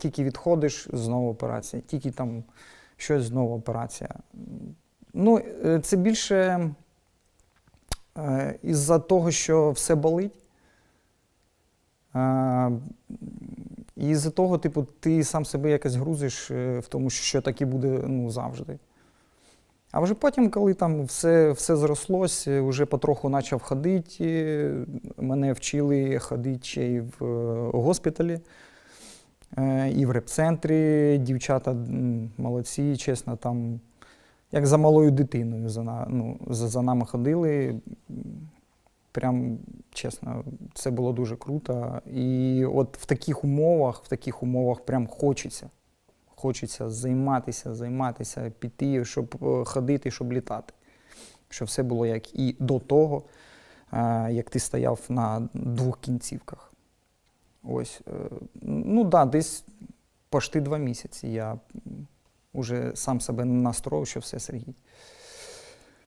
Тільки відходиш, знову операція, тільки там щось знову операція. Ну, е, це більше е, із-за того, що все болить. Е, І із-за того, типу, ти сам себе якось грузиш в тому, що, так і буде ну, завжди. А вже потім, коли там все, все зрослось, вже потроху почав ходити, мене вчили ходити ще й в госпіталі, і в репцентрі. Дівчата молодці, чесно, там, як за малою дитиною за, ну, за, за нами ходили. Прям чесно, це було дуже круто. І от в таких умовах, в таких умовах прям хочеться. Хочеться займатися, займатися, піти, щоб е, ходити, щоб літати. Щоб все було як і до того, е, як ти стояв на двох кінцівках. Ось. е, Ну да, десь почти два місяці я вже сам себе настроїв, що все, Сергій.